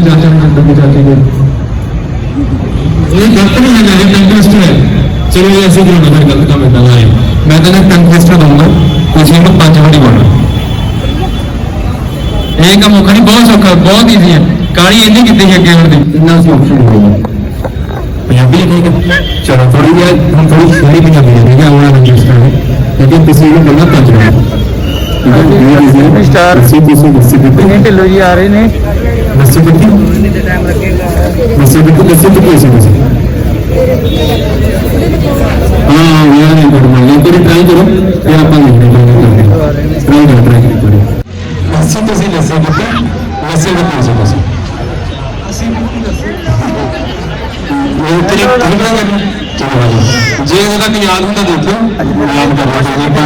ਚਾਚਾ ਨੂੰ ਦੰਦੀ ਚਾਚੇ ਦੇ ਇਹ ਗਲਤ ਨਹੀਂ ਹੈ ਇਹ ਕੰਟੈਸਟ ਹੈ ਚਲੋ ਇਹ ਅਸੀਂ ਕਿਉਂ ਨਾ ਗਲਤ ਕੰਮ ਇਦਾਂ ਆਏ ਮੈਂ ਤਾਂ ਨਾ ਕੰਟੈਸਟ ਦਊਂਗਾ ਤੁਸੀਂ ਇਹਨੂੰ ਪੰਜ ਵਾਰੀ ਬੋਲਣਾ ਇਹ ਕੰਮ ਔਖਾ ਨਹੀਂ ਬਹੁਤ ਸੌਖਾ ਬਹੁਤ ਈਜ਼ੀ ਹੈ ਕਾਲੀ ਇੰਨੀ ਕੀਤੀ ਹੈ ਅੱਗੇ ਹੁਣ ਦੀ ਇੰਨਾ ਸੀ ਆਪਸ਼ਨ ਹੋਊਗਾ ਪੰਜਾਬੀ ਹੈ ਠੀਕ ਹੈ ਚਲੋ ਥੋੜੀ ਜਿਹੀ ਹੁਣ ਥੋੜੀ ਥੋੜੀ ਪੰਜਾਬੀ ਹੈ ਠੀਕ ਹੈ ਉਹਨਾਂ ਨੂੰ ਇੰਗਲਿਸ਼ ਕਰਾਂਗੇ ਲੇਕਿਨ ਤੁਸੀਂ ਇਹਨੂੰ ਬੋਲਣਾ ਪੰਜ ਵਾਰੀ ਸਟਾਰ ਸੀ ਤੁਸੀਂ ਦੱਸੀ ਕਿੰਨੇ ਢਿੱਲੋਂ ਜੀ ਆ ਰਹੇ ਨੇ ਲੱਸੀ ਪੀਤੀ ਲੱਸੀ ਪੀਤੀ ਲੱਸੀ ਪੀਤੀ ਸੀ ਤੁਸੀਂ ਹਾਂ ਯਾਰ ਇਹ ਗੁੱਡ ਮਾਰਨਿੰਗ ਕੋਈ ਟਰਾਈ ਕਰੋ ਫਿਰ ਆਪਾਂ ਦੇਖਦੇ ਹਾਂ ਟਰਾਈ ਕਰੋ ਟਰਾਈ ਕਰੋ ਲੱਸੀ ਤੁਸੀਂ ਲੱਸੀ ਪੀਤੀ ਲੱਸੀ ਪੀਤੀ ਸੀ ਤੁਸੀਂ ਉਹ ਤੇਰੀ ਤੇਰੀ ਚਲੋ ਆ ਜਾਓ। ਜੇ ਇਹਦਾ ਤੱਕ ਯਾਦ ਹੁੰਦਾ ਦੇਖੋ ਯਾਦ ਕਰਨਾ ਚਾਹੀਦਾ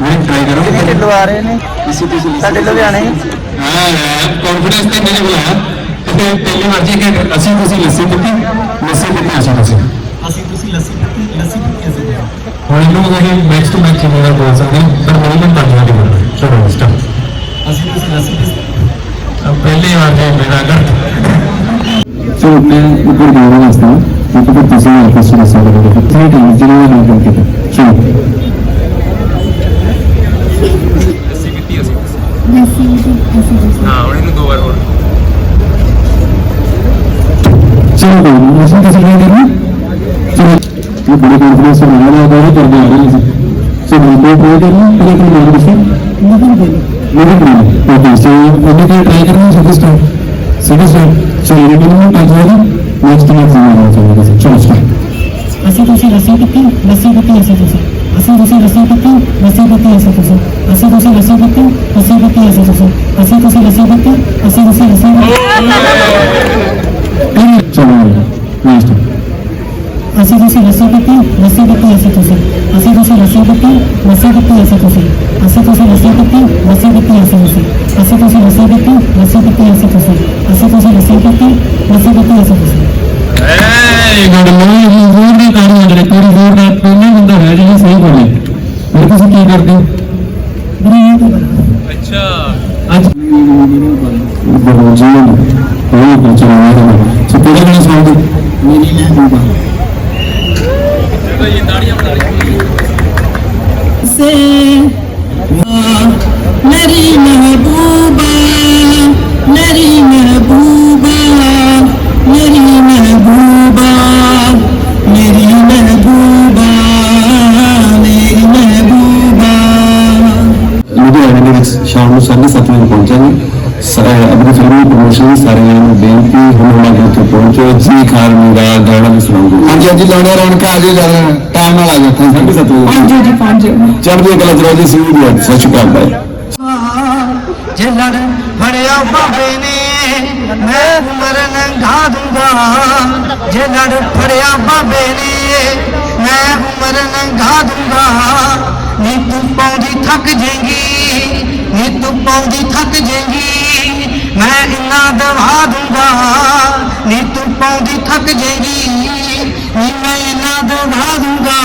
ਮੈਂ ਟਰਾਈ ਕਰੋ। ਕਿੰਨੇ ਢਿੱਲੋਂ ਆ ਰਹੇ ਨੇ। ਸਾਡੇ ਲੁਧਿਆਣੇ। ਹਾਂ ਕੰਫੀਡੈਂਸ ਤੇ ਮੈंने ਬੁਲਾਇਆ ਤੇ ਪਹਿਲੀ ਵਾਰ ਜੀ ਕਿ ਅਸੀਂ ਤੁਸੀਂ ਲੱਸੀ ਪੀਤੀ ਲੱਸੀ ਪੀਤੀ ਅਸੀਂ ਤੁਸੀਂ। ਅਸੀਂ ਤੁਸੀਂ ਲੱਸੀ ਪੀਤੀ ਲੱਸੀ ਪੀਤੀ ਅਸੀਂ। ਹੁਣ ਇਹਨੂੰ ਅਸੀਂ ਮੈਚ ਟੂ ਮੈਚ ਮੇਰਾ ਬੋਲ ਸਕਦੇ ਹਾਂ ਪਰ ਮੈਨੂੰ ਨਹੀਂ ਪਤਾ ਨਹੀਂ ਬੋਲਣਾ ਚਲੋ ਸਟਾਰਟ ਅਸੀਂ ਤੁਸੀਂ ਲੱਸੀ ਪੀਤੀ। ਪਹਿਲੀ ਵਾਰ ਜੀ ਮੇਰਾ ਗਲਤ ਸੋ ਮੈਂ ਉੱਪਰ ਜਾਣ ਵਾਸਤੇ ਮੈਂ ਕਿਹਾ ਤੁਸੀਂ ਇਹ ਕੁਐਸਚਨ ਦੱਸ ਸਕਦੇ ਹੋ ਕਿੰਨੇ ਟਾਈਮ ਜਿਹੜੇ ਮੈਂ ਗੱਲ ਕੀਤਾ ਚਲੋ ਲੱਸੀ ਪੀਤੀ ਅਸੀਂ ਹਾਂ ਹੁਣ ਇਹਨੂੰ ਦੋ ਵਾਰ ਹੋਰ ਚਲੋ ਕੋਈ ਨਹੀਂ ਅਸੀਂ ਕਿਸੇ ਨੇ ਕਰਨਾ ਚਲੋ ਇਹ ਬੜੇ ਕੰਫੀਡੈਂਸ ਨਾਲ ਆ ਰਿਹਾ ਹੈ ਕਰਦੇ ਆ ਰਹੇ ਸੀ ਸੋ ਮੈਂ ਕੋਈ ਟਰਾਈ ਕਰਨਾ ਪਹਿਲੇ ਕਿ ਨਾਮ ਦੱਸੋ ਨਹੀਂ ਬੋਲ ਨਹੀਂ ਬੋਲ ਓਕੇ ਸੋ ਉਹਨੇ ਕੀ ਟਰਾਈ ਕਰਨਾ ਸੋ this time so this time so ਇਹ ਮੈਨੂੰ ਤਾਂ ਜਿਹੜਾ ਨੈਕਸਟ ਨੈਕਸਟ ਨਾਮ ਚਾਹੀਦਾ ਸੀ ਚਲੋ ਸਟਾਰਟ ਅਸੀਂ ਤੁਸੀਂ ਲੱਸੀ ਪੀਤੀ ਲੱਸੀ ਪੀਤੀ ਅਸੀਂ ਤੁਸੀਂ ਅਸੀਂ ਤੁਸੀਂ ਲੱਸੀ ਪੀਤੀ ਲੱਸੀ ਪੀਤੀ ਅਸੀਂ ਤੁਸੀਂ ਅਸੀਂ ਤੁਸੀਂ ਲੱਸੀ ਪੀਤੀ ਲੱਸੀ ਪੀਤੀ ਅਸੀਂ ਤੁਸੀਂ ਅਸੀਂ ਤੁਸੀਂ ਲੱਸੀ ਪੀਤੀ ਅਸੀਂ ਤੁਸੀਂ ਲੱਸੀ ਪੀਤੀ ਅਸੀਂ ਤੁਸੀਂ ਅਸੀਂ ਤੁਸੀਂ ਲੱਸੀ ਪੀਤੀ ਲੱਸੀ ਪੀਤੀ ਅਸੀਂ ਤੁਸੀਂ ਏ ਗੁੱਡ ਮਾਰਨਿੰਗ ਜ਼ੋਰ ਦੀ ਤਾੜੀਆਂ ਜਿਹੜੇ ਪੂਰੀ ਜ਼ੋਰ ਨਾਲ ਪਹਿਲੇ ਬੰਦਾ ਹੈ ਜਿਹੜੀ ਸਹੀ ਬੋਲੇ ਫਿਰ ਤੁਸੀਂ ਕੀ ਕਰਦੇ ਹੋ ਅੱਛਾ ਅੱਜ ਬਹੁਤ ਜੀ ਉਹ ਕੁਝ ਨਹੀਂ ਹੈ ਸੋ ਕਿਹੜਾ ਗਾਣਾ ਸੁਣਾਉਂਦੇ ਮੇਰੀ ਮਹਿਬੂਬਾ ਭਾਈ ਦਾੜੀਆਂ ਬਣਾ ਲਈ ਸੇ ਮੇਰੀ ਮਹਿਬੂਬਾ ਮੇਰੀ ਮਹਿਬੂਬਾ ਮੇਰੀ ਮਹਿਬੂਬਾ ਮੇਰੀ ਮਹਿਬੂਬਾ ਮੇਰੀ ਮਹਿਬੂਬਾ ਲੁਧਿਆਣੇ ਦੇ ਵਿੱਚ ਸ਼ਾਮ ਨੂੰ 7:30 ਵਜੇ ਪਹੁੰਚਾਂਗੇ। ਆਪਣੇ ਫਿਲਮੀ ਪ੍ਰੋਮੋਸ਼ਨ ਸਾਰਿਆਂ ਨੂੰ ਬੇਨਤੀ ਹੁਣ ਹੁਣ ਇੱਥੇ ਪਹੁੰਚੋ ਜੀ ਖਾਨ ਮੇਰਾ ਗਾਣਾ ਵੀ ਸੁਣਾਉਂਗੇ ਹਾਂਜੀ ਹਾਂਜੀ ਲਾਉਣਾ ਰੌਣਕ ਆ ਜੇ ਜਾਣਾ ਟਾਈਮ ਨਾਲ ਆ ਜਾ ਤਾਂ ਸਾਡੇ ਸੱਤ ਹਾਂਜੀ ਜੀ ਪੰਜ ਚੜ੍ਹਦੀ ਕਲਾ ਚੜ੍ਹਦੀ ਜੀ ਸਿੰਘ ਜੀ ਸਤਿ ਸ਼੍ਰੀ ਅਕਾਲ ਭਾਈ ਜੇ ਲੜ ਫੜਿਆ ਬਾਬੇ ਨੇ ਮੈਂ ਉਮਰ ਨੰਗਾ ਦੂੰਗਾ। ਜੇ ਲੜ ਫੜਿਆ ਬਾਬੇ ਨੇ ਮੈਂ ਉਮਰ ਨੰਗਾ ਦੂੰਗਾ। ਨੀ ਤੂੰ ਪੌਂਦੀ ਥੱਕ ਜੇਗੀ ਨੀ ਤੂੰ ਪਾਉਂਦੀ ਥੱਕ ਜੇਂਗੀ ਮੈਂ ਇੰਨਾ ਦਵਾ ਦੂੰਗਾ। ਨੀ ਤੂੰ ਪਾਉਂਦੀ ਥੱਕ ਜੇਂਗੀ ਨੀ ਮੈਂ ਇੰਨਾ ਦਵਾ ਦੂੰਗਾ।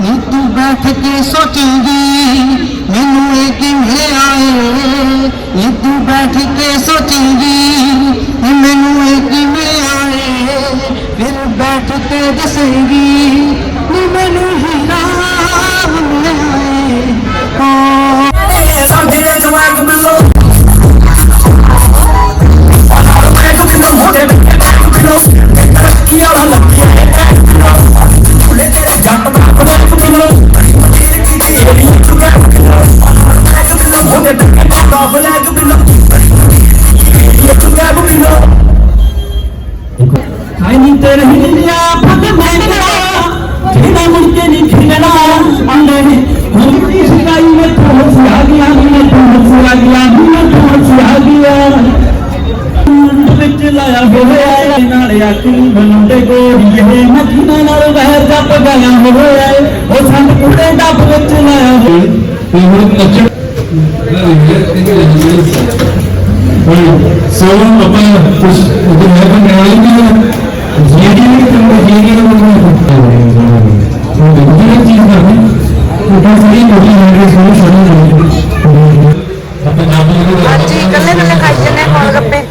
ਨੀ ਤੂੰ ਬੈਠ ਕੇ ਸੋਚੇਗੀ, ਮੈਨੂੰ ਇਹ ਕਿਵੇਂ ਆਏ। ਨੀ ਤੂੰ ਬੈਠ ਕੇ ਸੋਚੇਗੀ ਮੈਨੂੰ ਇਹ ਕਿਵੇਂ ਆਏ। ਫਿਰ ਬੈਠ ਕੇ ਦੱਸੇਗੀ, ਨੀ ਮੈਨੂੰ ਹੀਰਾ ਮਿਲਿਆ ਓ ਨਾਲ ਆਕਲੀ ਬਣਾਉਂਦੇ ਗੋਰੀ ਇਹ ਮੱਖੀਆਂ ਨਾਲ ਵਹਿਰ ਜੱਪ ਗਾਇਆ ਹੋਇਆ ਉਹ ਸੰਤ ਕੁੜੇ ਡੱਬ ਵਿੱਚ ਲਾਇਆ ਹੋਇਆ ਤੇ ਹੁਣ ਨੱਚਣ ਸੋ ਆਪਾਂ ਕੁਝ ਉਹ ਹੈ ਤਾਂ ਮੈਂ ਨਹੀਂ ਜਿਹੜੀ ਵੀ ਤੁਹਾਨੂੰ ਜਿਹੜੀ ਵੀ ਉਹ ਜਿਹੜੀ ਚੀਜ਼ ਕਰਨੀ। ਉਹ ਤਾਂ ਸਹੀ ਕੋਈ ਨਹੀਂ ਸੋਚ ਸ਼ੁਰੂ ਆਪਾਂ ਜਾਵਾਂਗੇ ਹਾਂਜੀ ਇਕੱਲੇ ਇਕੱਲੇ ਖਾਈ ਜੰਨੇ ਕੋਲ ਗੱਪੇ?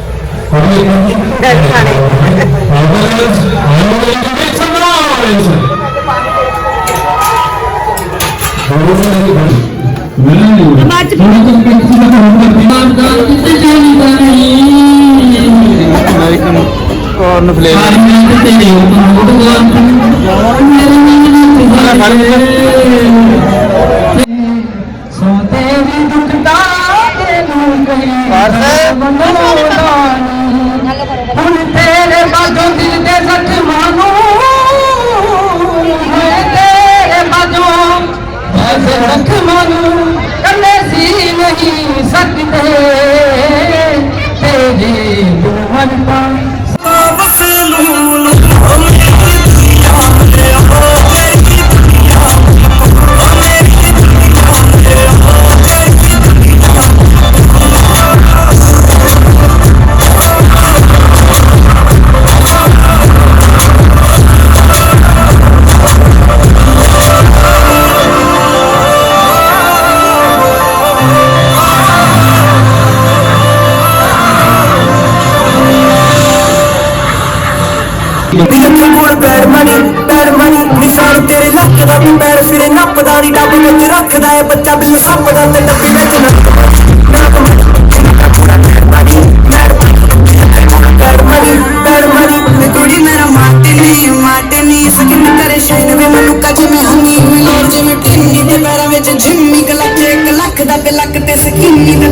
ਸੋਤੇ ਵੀ ਦੁਖਦਾ ਤੈਨੂੰ ਕਹੀ ਬਣਾਉਣਾ ਹੁਣ ਜ਼ਖਮਾਂ ਨੂੰ ਕੰਨੇ ਸੀ ਨਹੀਂ ਸਕਦੇ। ਤੇਰੀ ਦੁਆਨ ਪਾ ਤੇਰੇ ਵੀ ਪੈਰ ਫਿਰੇ ਨੱਪਦਾ ਦੀ ਡੱਬ ਵਿੱਚ ਰੱਖਦਾ ਏ ਬੱਚਾ ਬਿੱਲ ਸੱਪ ਦਾ ਤੇ ਡੱਬੀ ਵਿੱਚ ਜਿਵੇਂ ਟਿੰਨੀ ਤੇ ਪੈਰਾਂ ਵਿੱਚ ਝਿੰਮੀ ਕਲੱਚ ਇੱਕ ਲੱਖ ਦਾ ਤੇ ਲੱਕ ਤੇ ਸਕੀਨੀ ਤੇ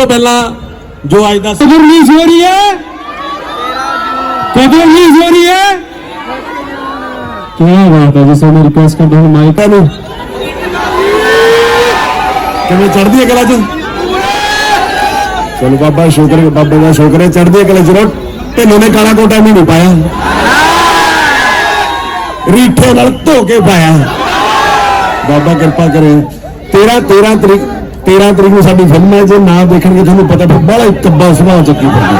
ਤੋਂ ਪਹਿਲਾਂ ਜੋ ਅੱਜ ਦਾ ਕਦੋਂ ਰਿਲੀਜ਼ ਹੋ ਰਹੀ ਹੈ। ਕਦੋਂ ਰਿਲੀਜ਼ ਹੋ ਰਹੀ ਹੈ। ਕੀ ਬਾਤ ਹੈ ਜੀ ਸਾਨੂੰ ਰਿਕਵੈਸਟ ਕਰਦੇ ਹਾਂ ਮਾਈਕਾ ਨੂੰ। ਕਿਵੇਂ ਚੜਦੀ ਹੈ ਕਲਾ ਚ? ਚਲੋ ਬਾਬਾ ਸ਼ੁਕਰ ਬਾਬੇ ਦਾ ਸ਼ੁਕਰ ਹੈ ਚੜਦੀ ਹੈ ਕਲਾ ਜਰੂਰ। ਢਿੱਲੋਂ ਨੇ ਕਾਲਾ ਕੋਟਾ ਵੀ ਨਹੀਂ ਪਾਇਆ। ਰੀਠੇ ਨਾਲ ਧੋ ਕੇ ਪਾਇਆ। ਬਾਬਾ ਕਿਰਪਾ ਕਰੇ। 13 13 ਤਰੀਕ 13 ਤਰੀਕ ਨੂੰ ਸਾਡੀ ਫਿਲਮ ਹੈ ਜੇ ਨਾ ਦੇਖਣਗੇ ਤੁਹਾਨੂੰ ਪਤਾ ਫਿਰ ਬੜਾ ਹੀ ਕੱਬਾ ਸੁਭਾਅ ਚੱਕੀ ਫਿਰਦੀ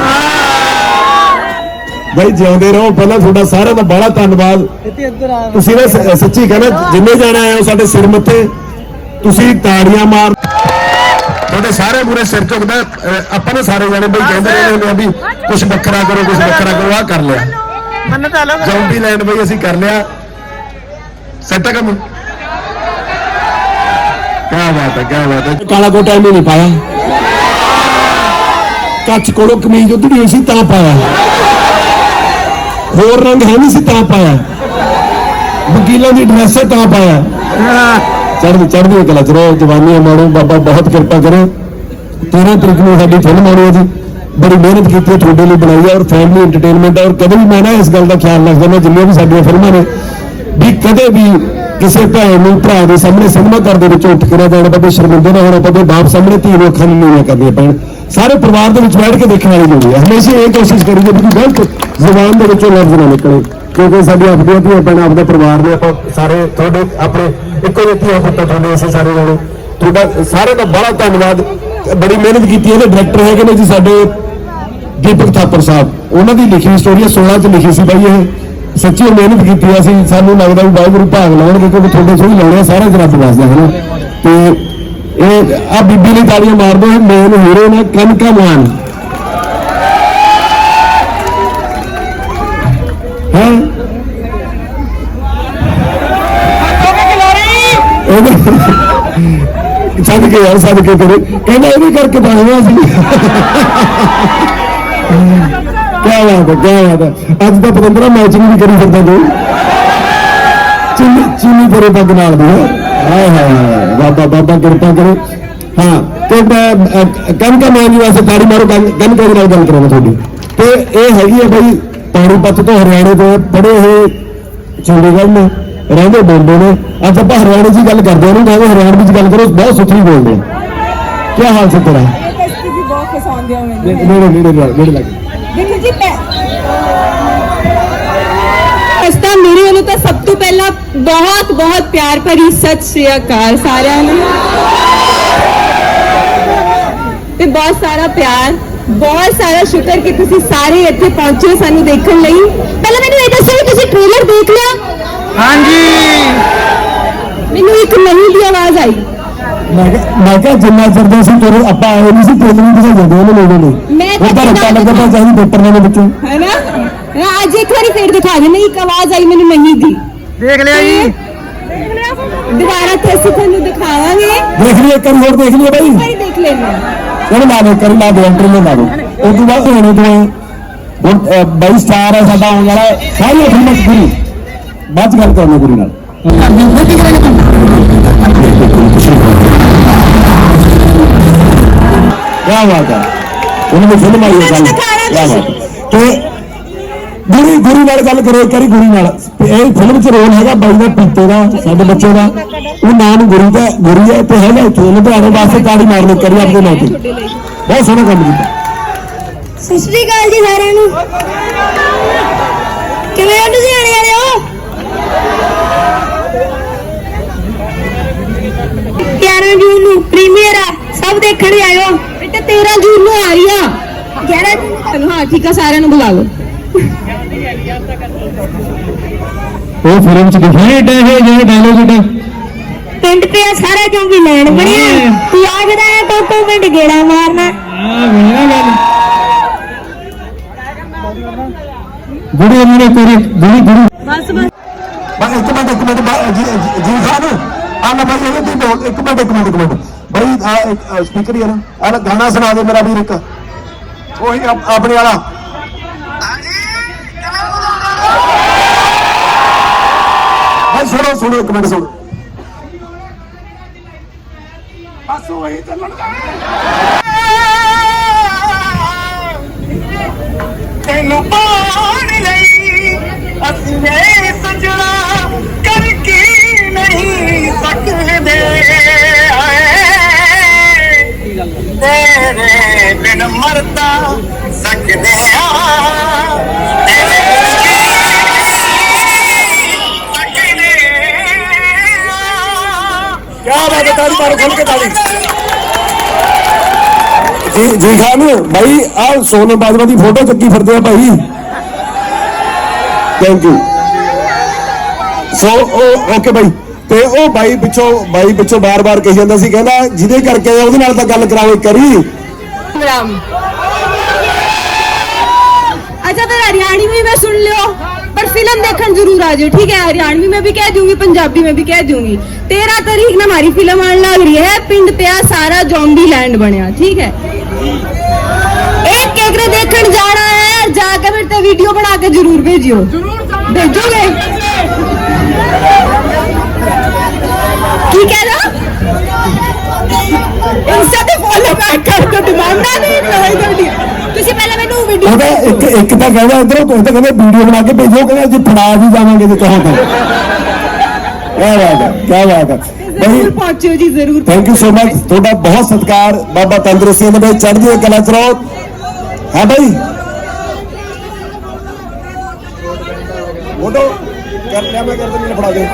ਬਈ ਜਿਉਂਦੇ ਰਹੋ ਪਹਿਲਾਂ ਤੁਹਾਡਾ ਸਾਰਿਆਂ ਦਾ ਬੜਾ ਧੰਨਵਾਦ। ਤੁਸੀਂ ਨਾ ਸੱਚੀ ਕਹਿੰਦਾ ਜਿੰਨੇ ਜਾਣੇ ਆਏ ਹੋ ਸਾਡੇ ਸਿਰ ਮੱਥੇ ਤੁਸੀਂ ਤਾੜੀਆਂ ਮਾਰ ਤੁਹਾਡੇ ਸਾਰੇ ਮੂਰੇ ਸਿਰ ਝੁਕਦਾ ਆਪਾਂ ਨੇ ਸਾਰੇ ਜਾਣੇ ਬਈ ਕਹਿੰਦੇ ਰਹਿੰਦੇ ਹੁੰਦੇ ਆ ਵੀ ਕੁਝ ਵੱਖਰਾ ਕਰੋ ਕੁਝ ਵੱਖਰਾ ਕਰੋ ਆ ਕਰ ਲਿਆ। ਮੰਨ ਤਾਂ ਲਓ। ਜੌਂਡੀ ਲੈਂਡ ਬਈ ਅਸੀਂ ਕਰ ਲਿਆ। ਸੈੱਟ ਕੰਮ। ਕਿਆ ਬਾਤ ਹੈ, ਕਿਆ ਬਾਤ ਹੈ। ਕਾਲਾ ਕੋਟਾ ਇਹਨੇ ਨਹੀਂ ਪਾਇਆ। ਕੱਚ ਕੋਲੋਂ ਕਮੀਜ਼ ਉਧੜੀ ਹੋਈ ਸੀ, ਤਾਂ ਪਾਇਆ। ਹੋਰ ਰੰਗ ਹੈ ਨਹੀਂ ਸੀ, ਤਾਂ ਪਾਇਆ। ਵਕੀਲਾਂ ਦੀ ਡਰੈਸ ਹੈ, ਤਾਂ ਪਾਇਆ। ਚੜ੍ਹਦੀ ਚੜ੍ਹਦੀ ਕਲਾ ਚ ਰਹੋ ਜਵਾਨੀਆਂ ਮਾਣੋ ਬਾਬਾ ਬਹੁਤ ਕਿਰਪਾ ਕਰੋ। 13 ਤਰੀਕ ਨੂੰ ਸਾਡੀ ਫਿਲਮ ਆਉਣੀ ਹੈ ਜੀ। ਬੜੀ ਮਿਹਨਤ ਕੀਤੀ ਹੈ, ਤੁਹਾਡੇ ਲਈ ਬਣਾਈ ਹੈ ਔਰ ਫੈਮਿਲੀ ਐਂਟਰਟੇਨਮੈਂਟ ਹੈ। ਔਰ ਕਦੇ ਵੀ ਮੈਂ ਨਾ ਇਸ ਗੱਲ ਦਾ ਖਿਆਲ ਰੱਖਦਾ, ਮੈਂ ਜਿੰਨੀਆਂ ਵੀ ਸਾਡੀਆਂ ਫਿਲਮਾਂ ਨੇ, ਵੀ ਕਦੇ ਵੀ ਕਿਸੇ ਭੈਣ ਨੂੰ, ਭਰਾ ਦੇ ਸਾਹਮਣੇ, ਸਿਨੇਮਾ ਘਰ ਦੇ ਵਿੱਚ ਉੱਠ ਕੇ ਨਾ ਜਾਣਾ ਪਵੇ ਸ਼ਰਮਿੰਦੇ ਨਾ ਹੋਣਾ ਪਵੇ ਬਾਪ ਸਾਹਮਣੇ ਧੀ ਨੂੰ ਅੱਖਾਂ ਨੂੰ ਨੀਵੀਆਂ ਕਰਨੀਆਂ ਪੈਣ। ਸਾਰੇ ਪਰਿਵਾਰ ਦੇ ਵਿੱਚ ਬੈਠ ਕੇ ਦੇਖਣ ਵਾਲੀ ਹੁੰਦੀ ਹੈ ਹਮੇਸ਼ਾ ਇਹ ਕੋਸ਼ਿਸ਼ ਕਰੀਏ ਵੀ ਗਲਤ ਜ਼ੁਬਾਨ ਦੇ ਵਿੱਚੋਂ ਲਫ਼ਜ਼ ਨਾ ਨਿਕਲੇ, ਕਿਉਂਕਿ ਸਾਡੀ ਆਪਣੀਆਂ ਧੀਆਂ ਭੈਣਾਂ, ਆਪਦਾ ਪਰਿਵਾਰ ਨੇ ਆਪਾਂ ਸਾਰੇ ਤੁਹਾਡੇ, ਆਪਣੇ ਇੱਕੋ ਜਿਹੇ ਧੀਆਂ ਪੁੱਤਰ ਤੁਹਾਡੇ ਅਸੀਂ ਸਾਰੇ ਜਾਣੇ। ਤੁਹਾਡਾ ਸਾਰਿਆਂ ਦਾ ਬੜਾ ਧੰਨਵਾਦ। ਬੜੀ ਮਿਹਨਤ ਕੀਤੀ ਇਹਦੇ ਡਾਇਰੈਕਟਰ ਹੈਗੇ ਨੇ ਜੀ ਸਾਡੇ ਦੀਪਕ ਥਾਪਰ ਸਾਹਿਬ। ਉਹਨਾਂ ਦੀ ਲਿਖੀ ਸਟੋਰੀ 16 ਚ ਲਿਖੀ ਸੀ ਬਾਈ ਇਹ। ਸੱਚੀ ਮਿਹਨਤ ਕੀਤੀ ਅਸੀਂ ਸਾਨੂੰ ਲੱਗਦਾ ਵੀ ਵਾਹਿਗੁਰੂ ਭਾਗ ਲਾਉਣਗੇ ਕਿਉਂਕਿ ਤੁਹਾਡੇ ਥੋੜੀ ਲਾਉਣੇ ਆ, ਸਾਰਾ ਜਰਾ ਵਸਦਾ ਤੇ ਇਹ ਆ ਬੀਬੀ ਲਈ ਤਾਲੀਆਂ ਮਾਰਦੇ ਮੇਨ ਹੀਰੋ ਨੇ ਕਨਕਾ ਮਾਨ। ਹੈ? ਛੱਡ ਕੇ ਯਾਰ ਸੱਦ ਕੇ ਕਰੇ ਕਹਿੰਦਾ ਇਹ ਵੀ ਕਰਕੇ ਪਾਉਣਾ ਸੀ। ਬਾਤ ਹੈ ਕਿਆ ਬਾਤ ਹੈ ਅੱਜ ਤਾਂ ਪਤੰਦਰਾ ਮੈਚਿੰਗ ਵੀ ਕਰੀ ਫਿਰਦਾ ਤੂੰ ਚੀਨੀ ਚੀਨੀ ਤੇਰੇ ਪੱਗ ਨਾਲ ਦੀ ਹੈ। ਹਾਏ ਹਾਏ ਬਾਬਾ ਬਾਬਾ ਕਿਰਪਾ ਕਰੇ। ਹਾਂ ਤੇ ਕੰਨ ਕਾ ਮੈਂ ਜੀ ਵਾਸਤੇ ਤਾੜੀ ਮਾਰੋ ਕੰਨ ਕਾ ਨਾਲ ਗੱਲ ਕਰਾਂਗਾ ਤੁਹਾਡੀ। ਤੇ ਇਹ ਹੈਗੀ ਹੈ ਬਈ ਪਾਣੀਪਤ ਤੋਂ ਹਰਿਆਣੇ ਤੋਂ ਪੜੇ ਹੋਏ ਚੰਡੀਗੜ੍ਹ ਨੇ ਰਹਿੰਦੇ ਬੰਦੇ ਨੇ। ਅੱਜ ਆਪਾਂ ਹਰਿਆਣੇ ਦੀ ਗੱਲ ਕਰਦੇ ਹਾਂ ਨਾ ਹਰਿਆਣਵੀ ਦੀ ਗੱਲ ਕਰੋ ਬਹੁਤ ਸੁਥਰੀ ਬੋਲਦੇ ਕੀ ਹਾਲ ਸੇ ਤੇਰਾ? ਬਹੁਤ ਪਸੰਦ ਆ ਮੈਨੂੰ ਨੇੜੇ ਨੇੜੇ ਨੇੜੇ ਲੱਗ ਦੇਖੋ ਜੀ ਮੈਂ ਅਸਤਾ ਮੇਰੇ ਵੱਲੋਂ ਤਾਂ ਸਭ ਤੋਂ ਪਹਿਲਾਂ ਬਹੁਤ ਬਹੁਤ ਪਿਆਰ ਭਰੀ ਸਤਿ ਸ਼੍ਰੀ ਅਕਾਲ ਸਾਰਿਆਂ ਨੂੰ। ਤੇ ਬਹੁਤ ਸਾਰਾ ਪਿਆਰ ਬਹੁਤ ਸਾਰਾ ਸ਼ੁਕਰ ਕਿ ਤੁਸੀਂ ਸਾਰੇ ਇੱਥੇ ਪਹੁੰਚੇ ਸਾਨੂੰ ਦੇਖਣ ਲਈ। ਪਹਿਲਾਂ ਮੈਨੂੰ ਇਹ ਦੱਸੋ ਕਿ ਤੁਸੀਂ ਟ੍ਰੇਲਰ ਦੇਖ ਲਿਆ? ਹਾਂਜੀ। ਮੈਨੂੰ ਇੱਕ ਨਹੀਂ ਦੀ ਆਵਾਜ਼ ਆਈ। ਮੈਂ ਕਿਹਾ ਜਿੰਨਾ ਚਿਰ ਦੇ ਅਸੀਂ ਤੇਰੇ ਆਪਾਂ ਆਏ ਨਹੀਂ ਸੀ ਨੂੰ ਕਿਸੇ ਜਾਂਦੇ ਉਹਨੇ ਲੋਕਾਂ ਨੇ ਮੈਂ ਤਾਂ ਉਹ ਤਾਂ ਰੱਟਾ ਲੱਗਦਾ ਚਾਹੀਦੀ ਪੇਪਰ ਦੇ ਵਿੱਚੋਂ ਹੈ ਨਾ? ਹਾਂ, ਅੱਜ ਇੱਕ ਵਾਰੀ ਫੇਰ ਦਿਖਾ ਦੇ ਨਹੀਂ ਇੱਕ ਆਵਾਜ਼ ਆਈ ਮੈਨੂੰ ਨਹੀਂ ਦੀ। ਦੇਖ ਲਿਆ ਜੀ। ਦੁਬਾਰਾ ਤੇ ਅਸੀਂ ਤੁਹਾਨੂੰ ਦਿਖਾਵਾਂਗੇ। ਦੇਖ ਲਈ ਇੱਕ ਵਾਰੀ ਹੋਰ ਦੇਖ ਲਈ ਬਾਈ। ਵਾਰੀ ਦੇਖ ਲੈਣਾ ਚਲੋ ਲਾ ਦੇ ਕਰੀ ਲਾ ਦੇ ਐਂਟਰੀ ਲਾ ਦੇ ਉਸ ਤੋਂ ਬਾਅਦ ਹੋਣੇ ਤੋਂ ਹੁਣ ਅਹ, ਬਾਈ ਸਟਾਰ ਹੈ ਸਾਡਾ ਆਉਣ ਵਾਲਾ ਸਾਰੀ ਫਿਲਮਾਂ ਚ ਗੁਰੀ ਬਾਅਦ ਚ ਗੱਲ ਕਰਨਾ ਗੁਰੀ ਨਾਲ। ਕਿਆ ਬਾਤ ਹੈ ਉਹਨਾਂ ਦੀ ਫਿਲਮ ਆਈ ਹੈ ਗੱਲ ਕਿਆ ਬਾਤ ਤੇ ਗੁਰੀ ਗੁਰੀ ਨਾਲ ਗੱਲ ਕਰੋ ਇੱਕ ਵਾਰੀ ਗੁਰੀ ਨਾਲ ਇਹ ਫਿਲਮ ਚ ਰੋਲ ਹੈਗਾ ਬਾਈ ਦਾ ਪੀਤੇ ਦਾ ਸਾਡੇ ਬੱਚੇ ਦਾ ਉਹ ਨਾਂ ਨੂੰ ਦਾ ਗੁਰੀ ਹੈ ਤੇ ਹੈਗਾ ਇੱਥੇ ਲੁਧਿਆਣੇ ਵਾਸਤੇ ਤਾੜੀ ਮਾਰਨੀ ਕਰੀ ਆਪਣੇ ਨਾਂ ਬਹੁਤ ਸੋਹਣਾ ਕੰਮ ਕੀਤਾ ਸਤਿ ਸ਼੍ਰੀ ਅਕਾਲ ਜੀ ਸਾਰਿਆਂ ਨੂੰ ਕਿਵੇਂ ਹੋ ਤੁਸੀਂ ਆਣੇ ਵਾਲੇ ਹੋ 11 ਜੂਨ ਨੂੰ ਪ੍ਰੀਮੀਅਰ ਆ ਸਭ ਦੇਖਣ ਆਇਓ ਬੇਟਾ 13 ਜੂਨ ਨੂੰ ਆ ਰਹੀ ਆ। 11 ਜੂਨ ਨੂੰ ਹਾਂ ਠੀਕ ਆ ਸਾਰਿਆਂ ਨੂੰ ਬੁਲਾ ਲਓ। ਉਹ ਫਿਲਮ ਚ ਦਿਖਾਇਆ ਏਡਾ ਇਹ ਜਿਹੜੇ ਡਾਇਲੋਗ ਏਡਾ ਪਿੰਡ ਤੇ ਆ ਸਾਰਾ ਜੋਂਗੀ ਲੈਣ ਬਣਿਆ। ਤੂੰ ਆਖਦਾ ਹੈ ਟੋਟੋ ਪਿੰਡ ਗੇੜਾ ਮਾਰਨਾ। ਗੁੜੀ ਉਹਨਾਂ ਨੇ ਤੇਰੀ ਗੁੜੀ ਗੁੜੀ ਬਸ ਬਸ। ਬਸ ਇੱਕ ਮਿੰਟ ਇੱਕ ਮਿੰਟ ਜੀ ਜੀ- ਖਾਨ ਆ ਨਾ। ਭਾਈ ਇਹ ਤੂੰ ਇੱਕ ਮਿੰਟ ਇੱਕ ਮਿੰਟ ਇੱਕ ਮਿੰਟ। ਸਪੀਕਰ ਹੀ ਨਾ। ਲੈ ਗਾਣਾ ਸੁਣਾ ਦੇ ਮੇਰਾ ਵੀਰ ਇੱਕ। ਉਹੀ ਆਪ- ਆਪਣੇ ਵਾਲਾ। ਭਾਈ ਸੁਣੋ ਸੁਣੋ ਇੱਕ ਮਿੰਟ ਸੁਣੋ। ਬਸ ਉਹੀ ਚੱਲਣ ਤੈਨੂੰ ਪਾਣ ਲਈ ਅਸੀਂ ਤੇਰੇ ਬਿਨ ਮਰਦਾ ਸਕਦੇ ਆ ਤੇਰੇ ਬਿਨ ਜੀ ਸਕਦੇ ਆ ਕਿਆ ਬਾਤ ਹੈ ਤਾੜੀ ਮਾਰੋ ਖੋਲ ਕੇ ਤਾੜੀ ਜੀ ਜੀ ਖਾਨ ਭਾਈ ਆ ਸੋਨੇ ਬਾਜਵਾ ਦੀ ਫੋਟੋ ਚੱਕੀ ਫਿਰਦੇ ਆ ਭਾਈ ਥੈਂਕ ਯੂ ਸੋ ਉਹ ਓਕੇ ਭਾਈ ਤੇ ਉਹ ਬਾਈ ਪਿੱਛੋਂ ਬਾਈ ਪਿੱਛੋਂ ਬਾਰ-ਬਾਰ ਕਹੀ ਜਾਂਦਾ ਸੀ ਕਹਿੰਦਾ ਜਿਹਦੇ ਕਰਕੇ ਆਇਆ ਉਹਦੇ ਨਾਲ ਤਾਂ ਗੱਲ ਕਰਾਓ ਇੱਕ ਵਾਰੀ राम अच्छा फिर हरियाणी में मैं सुन लियो पर फिल्म देखने जरूर आ जाओ ठीक है हरियाणवी में भी कह दूंगी पंजाबी में भी कह दूंगी तेरह तारीख ना हमारी फिल्म आने लग रही है पिंड पे आ सारा जॉम्बी लैंड बनया ठीक है ਇਹ ਕੈਟਾਗਰੀ ਦੇਖਣ ਜਾਣਾ ਹੈ ਜਾ ਕੇ ਮੇਰੇ ਤੇ ਵੀਡੀਓ ਬਣਾ ਕੇ ਜ਼ਰੂਰ ਭੇਜਿਓ ਭੇਜੋਗੇ ਕੀ ਕਹਿ ਰਹਾ ਇੰਸਟਾ ਤੇ ਫੋਲੋ ਬੈਕ ਕਰ ਦੋ ਦਿਮਾਗ ਨਾ ਨਹੀਂ ਲਾਈ ਤੁਹਾਡੀ ਤੁਸੀਂ ਪਹਿਲਾਂ ਮੈਨੂੰ ਵੀਡੀਓ ਉਹਦਾ ਇੱਕ ਇੱਕ ਤਾਂ ਕਹਿੰਦਾ ਇਧਰੋਂ ਕੋਈ ਤਾਂ ਕਹਿੰਦਾ ਵੀਡੀਓ ਬਣਾ ਕੇ ਭੇਜੋ ਕਹਿੰਦਾ ਜੀ ਫੜਾ ਵੀ ਜਾਵਾਂਗੇ ਜੇ ਕਹੋ ਤਾਂ ਕੀ ਬਾਤ ਹੈ ਕੀ ਬਾਤ ਹੈ ਜ਼ਰੂਰ ਬਈ ਪਹੁੰਚਿਓ ਜੀ ਜ਼ਰੂਰ ਥੈਂਕ ਯੂ ਸੋ ਮਚ ਤੁਹਾਡਾ ਬਹੁਤ ਸਤਿਕਾਰ ਬਾਬਾ ਤੰਦਰੁਸਤੀ ਦੇ ਵਿੱਚ ਚੜ੍ਹਦੀ ਕਲਾ ਕਰੋ ਹਾਂ ਭਾਈ ਫੋਟੋ ਕਰ ਲਿਆ ਮੈਂ ਕਰਦੇ ਮੈਨੂੰ ਫੜਾ ਦੇ